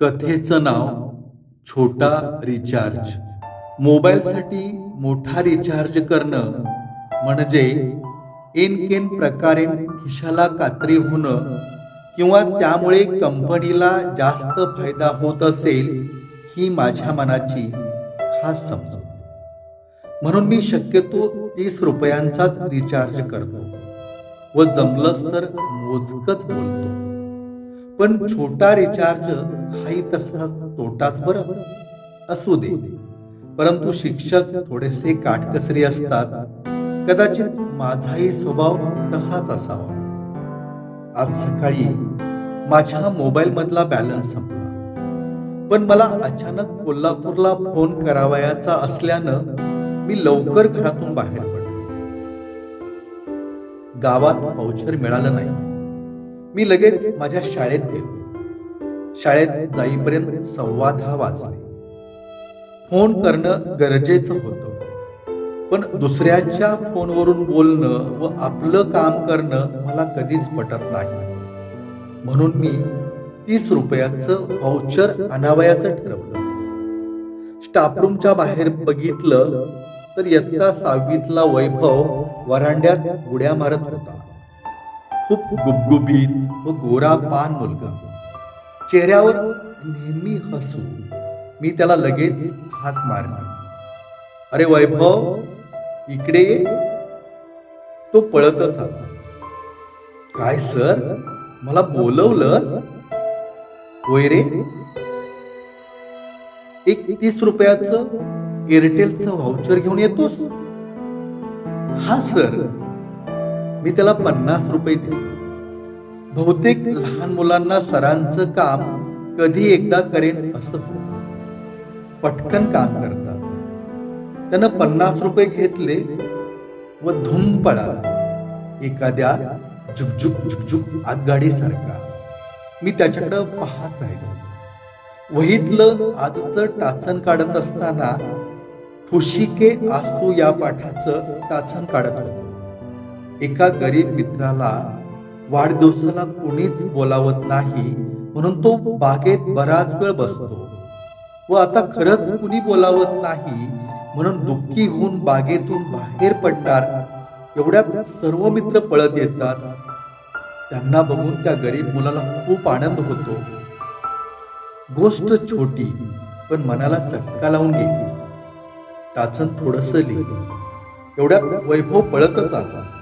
कथेचं नाव छोटा रिचार्ज. मोबाईलसाठी मोठा रिचार्ज करणं म्हणजे एनकेन प्रकारे खिशाला कात्री होणं किंवा त्यामुळे कंपनीला जास्त फायदा होत असेल ही माझ्या मनाची खास समजूत. म्हणून मी शक्यतो तीस रुपयांचाच रिचार्ज करतो. व जमलंच तर मोजकच बोलतो. पण छोटा रिचार्ज हाही तसा तोटाच बरं. असू दे. परंतु शिक्षक थोडेसे काटकसरी असतात. कदाचित माझाही स्वभाव तसाच असावा. आज सकाळी माझ्या मोबाईल मधला बॅलन्स संपला. पण मला अचानक कोल्हापूरला फोन करावयाचा असल्यानं मी लवकर घरातून बाहेर पडलो. गावात पावचर मिळालं नाही. मी लगेच माझ्या शाळेत गेलो. शाळेत जाईपर्यंत सव्वा दहा वाजले. फोन करणं गरजेचं होतं. पण दुसऱ्याच्या फोनवरून बोलणं व आपलं काम करणं मला कधीच पटत नाही. म्हणून मी तीस रुपयाचं व्हाउचर आणावयाचं ठरवलं. स्टाफरूमच्या बाहेर बघितलं तर इयत्ता सहावीतला वैभव वरांड्यात उड्या मारत होता. खूप गुबगुबीत व गोरा पान मुलगा. चेहऱ्यावर नेहमी हसू. मी त्याला लगेच हात मारली. अरे वैभव इकडे ये. तो पळतच आला. काय सर मला बोलवलं? होय रे. एक तीस रुपयाचं एअरटेलचं व्हाउचर घेऊन येतोस? हा सर. मी त्याला पन्नास रुपये दिले. बहुतेक लहान मुलांना सरांचं काम कधी एकदा करेन असं पटकन काम करतात. त्यानं पन्नास रुपये घेतले व धूम पळाला एखाद्या झुकझुक झुकझुक आगगाडीसारखा. मी त्याच्याकडं पाहत राहिलो. वहीतलं आजचं टाचण काढत असताना फुशिके आसू या पाठाचं टाचण काढत होतो. एका गरीब मित्राला वाढदिवसाला कोणीच बोलावत नाही म्हणून तो बागेत बराच वेळ बसतो. व आता खरंच कुणी बोलावत नाही म्हणून दुःखी होऊन बागेतून बाहेर पडणार. एवढ्यात सर्व मित्र पळत येतात. त्यांना बघून त्या गरीब मुलाला खूप आनंद होतो. गोष्ट छोटी पण मनाला चटका लावून गेली. टाचन थोडस लिहिलं. एवढ्यात वैभव पळतच आला.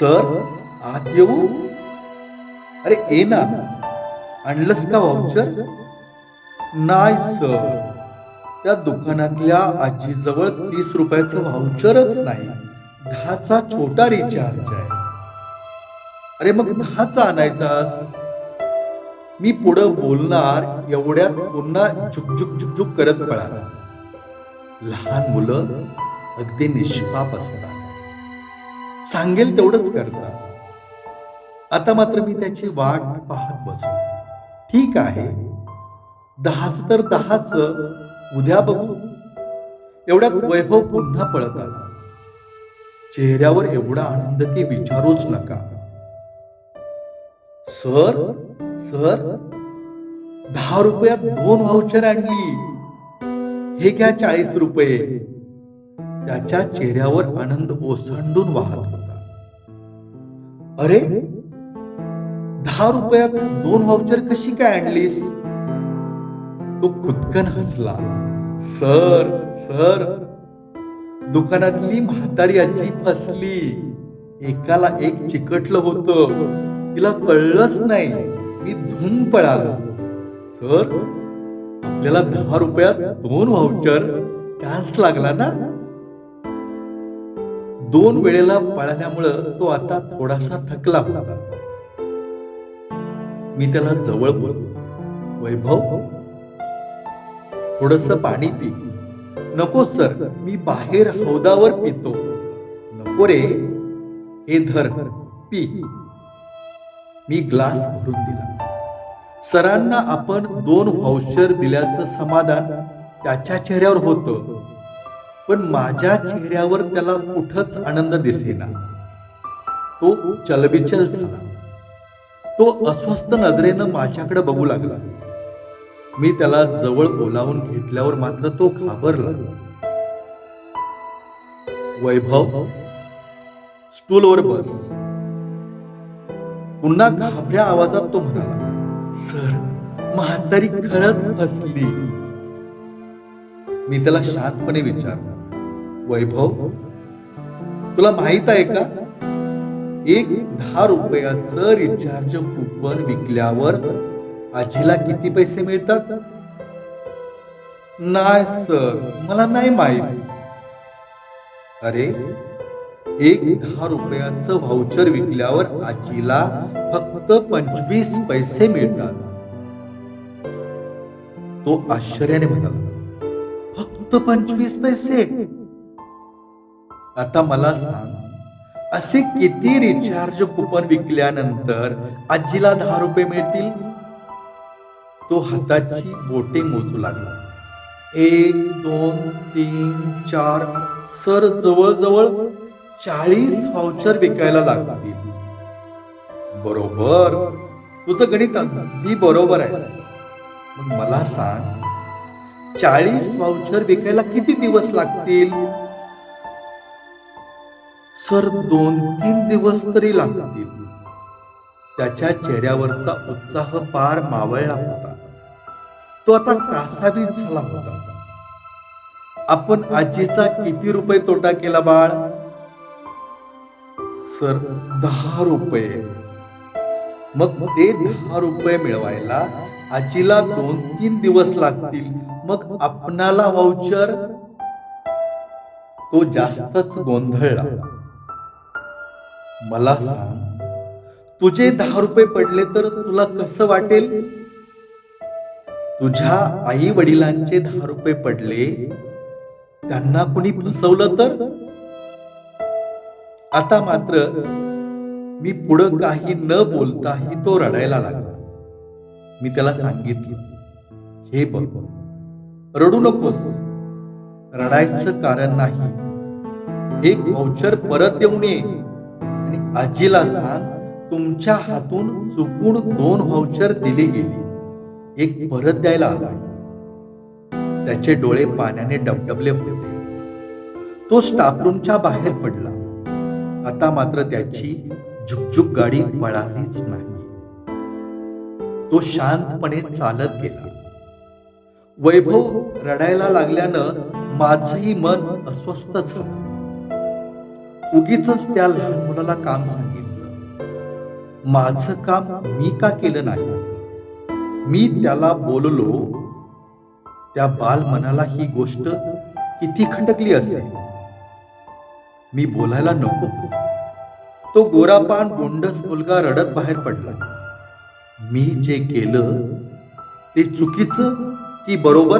सर आत येऊ? अरे ये ना. आणलंस का वाउचर नाही सर. त्या दुकानातल्या आजीजवळ तीस रुपयाचं व्हाउचरच नाही. दहाचा छोटा रिचार्ज आहे. अरे मग दहाचा आणायचास? मी पुढं बोलणार एवढ्यात पुन्हा झुकझुक झुकझुक करत पळाला. लहान मुलं अगदी निष्पाप असतात. सांगेल तेवढंच करतात आता मात्र मी त्याची वाट पाहत बसलो ठीक आहे. दहाच तर दहाच. उद्या बघू. एवढ्यात वैभव पुन्हा पळत आला. चेहऱ्यावर एवढा आनंद की विचारूच नका. सर सर दहा रुपयात दोन व्हाउचर आणली. हे घ्या चाळीस रुपये. त्याच्या चेहऱ्यावर आनंद ओसंडून वाहत होता. अरे दहा रुपयात दोन व्हाउचर कशी काय आणलीस? तो खुदकन हसला. सर सर दुकानातली म्हातारी आजी फसली. एकाला एक चिकटलं होतं. तिला कळलंच नाही. मी धूम पळालो. सर आपल्याला दहा रुपयात दोन व्हाउचर चान्स लागला ना? दोन वेळेला पळाल्यामुळं तो आता थोडासा थकला होता. मी त्याला जवळ बोललो. वैभव थोडस पाणी पी. नको सर. मी बाहेर हौदावर पितो. नको रे. हे धर. पी. मी ग्लास भरून दिला. सरांना आपण दोन व्हाउचर दिल्याचं समाधान त्याच्या चेहऱ्यावर होतं. पण माझ्या चेहऱ्यावर त्याला कुठंच आनंद दिसेना. तो चलबिचल झाला. तो अस्वस्थ नजरेनं माझ्याकडे बघू लागला. मी त्याला जवळ बोलावून घेतल्यावर मात्र तो घाबरला. वैभव स्टूलवर बस. पुन्हा घाबऱ्या आवाजात तो म्हणाला सर म्हातारी खरंच फसली. मी त्याला शांतपणे विचारलं. वैभव? तुला माहीत आहे का? एक दहा रुपयाचं रिचार्ज कुपन विकल्यावर आजीला किती पैसे मिळतात? नाही सर मला नाही माहीत. अरे एक दहा रुपयाचं व्हाउचर विकल्यावर आजीला फक्त पंचवीस पैसे मिळतात. तो आश्चर्याने म्हणाला फक्त पंचवीस पैसे? आता मला सांग असे किती रिचार्ज कुपन विकल्यानंतर आजीला दहा रुपये मिळतील? तो हाताची बोटे मोजू लागला. एक दोन तीन चार सर जवळजवळ चाळीस व्हाउचर विकायला लागतील. बरोबर. तुझं गणित अगदी बरोबर आहे. मग मला सांग चाळीस व्हाउचर विकायला किती दिवस लागतील? सर दोन तीन दिवस तरी लागतील. त्याच्या चेहऱ्यावरचा उत्साह पार मावळला होता. तो आता कासावीस झाला होता. आपण आजीचा किती रुपये तोटा केला बाळ? सर दहा रुपये. मग ते दहा रुपये मिळवायला आजीला दोन तीन दिवस लागतील. मग आपणाला वाउचर तो जास्तच गोंधळला. मला सांग तुझे दहा रुपये पडले तर तुला कसं वाटेल? तुझ्या आई वडिलांचे दहा रुपये पडले त्यांना कुणी फसवलं तर? आता मात्र मी पुढं काही न बोलताही तो रडायला लागला. मी त्याला सांगितलं हे बघ रडू नकोस. रडायचं कारण नाही. एक व्हाउचर परत देऊन ये. आणि आजीला सांग तुमच्या हातून चुकून दोन व्हाउचर दिली गेली. एक परत द्यायला आला त्याचे डोळे पाण्याने डबडबले होते. तो स्टाफ रूमच्या बाहेर पडला. आता मात्र त्याची झुकझुक गाडी पळालीच नाही. तो शांतपणे चालत गेला. वैभव रडायला लागल्यानं माझही मन अस्वस्थ झालं. उगीच त्या लहान मुलाला काम सांगितलं. माझं काम मी का केलं नाही? मी त्याला बोललो त्या बाल मनाला ही गोष्ट किती खटकली असेल? मी बोलायला नको. तो गोरापान गोंडस मुलगा रडत बाहेर पडला. मी जे केलं ते चुकीचं की बरोबर?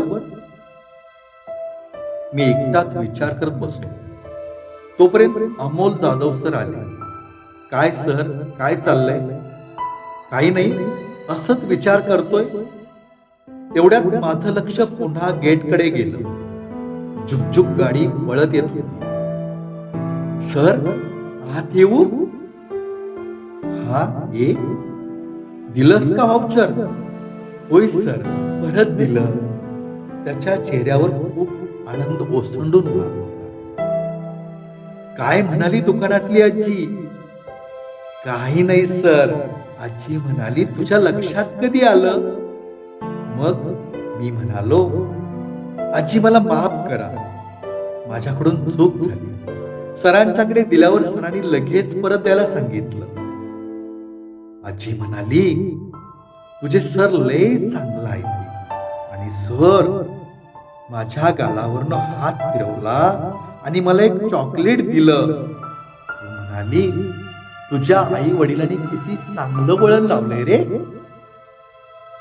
मी एकटाच विचार करत बसलो. तोपर्यंत अमोल जाधव सर आले. काय सर? काय चाललंय? काही नाही. असंच विचार करतोय. तेवढ्यात माझं लक्ष पुन्हा गेटकडे गेलं. झुकझुक गाडी वळत येत होती. सर आत येऊ? हा ये. दिलंस का व्हाउचर होय सर. परत दिलं. त्याच्या चेहऱ्यावर खूप आनंद ओसंडून होता काय म्हणाली दुकानातली आजी? काही नाही सर. आजी म्हणाली तुझ्या लक्षात कधी आलं? मग मी म्हणालो आजी मला माफ करा. माझ्याकडून चूक झाली. सरांच्याकडे दिल्यावर सरांनी लगेच परत द्यायला सांगितलं. आजी म्हणाली तुझे सर लय चांगला आहे आणि सर माझ्या गालावरनं हात फिरवला आणि मला एक चॉकलेट दिलं. म्हणाली तुझ्या आई वडिलांनी किती चांगलं वळण लावलंय रे.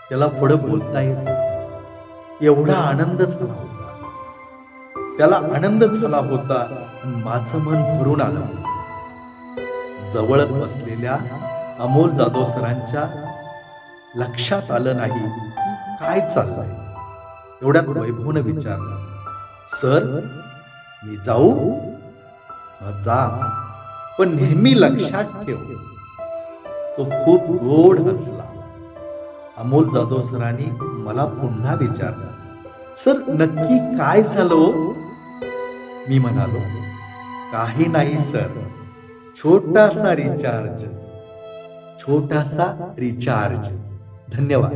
त्याला पुढं बोलता येत एवढा आनंद झाला होता. त्याला आनंद झाला होता माझ माझं मन भरून आलं. जवळच बसलेल्या अमोल जाधव सरांच्या लक्षात आलं नाही की काय चाललंय. एवढ्यात वैभवनं विचारलं सर मी जाऊ जा. पण नेहमी लक्षात ठेव तो खूप गोड हसला. अमोल जाधव सरांनी मला पुन्हा विचारलं सर नक्की काय झालं हो? मी म्हणालो काही नाही सर. छोटासा रिचार्ज. छोटासा रिचार्ज. धन्यवाद.